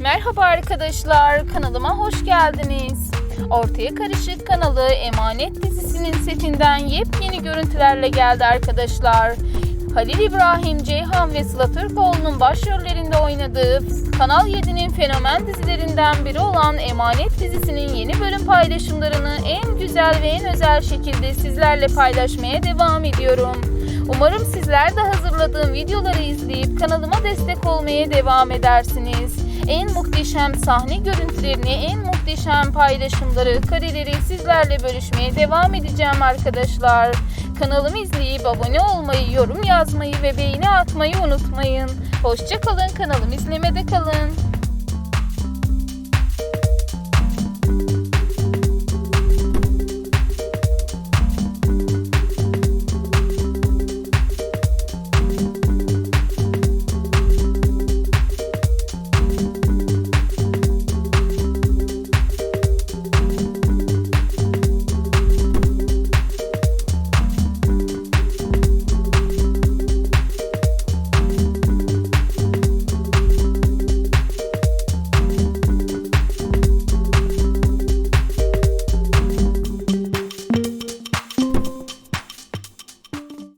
Merhaba arkadaşlar, kanalıma hoş geldiniz. Ortaya Karışık kanalı Emanet dizisinin setinden yepyeni görüntülerle geldi arkadaşlar. Halil İbrahim, Ceyhan ve Sıla Türkoğlu'nun başrollerinde oynadığı Kanal 7'nin fenomen dizilerinden biri olan Emanet dizisinin yeni bölüm paylaşımlarını en güzel ve en özel şekilde sizlerle paylaşmaya devam ediyorum. Umarım sizler de hazırladığım videoları izleyip kanalıma destek olmaya devam edersiniz. En muhteşem sahne görüntülerini, en muhteşem paylaşımları, kareleri sizlerle bölüşmeye devam edeceğim arkadaşlar. Kanalımı izleyip abone olmayı, yorum yazmayı ve beğeni atmayı unutmayın. Hoşçakalın, kanalımı izlemede kalın.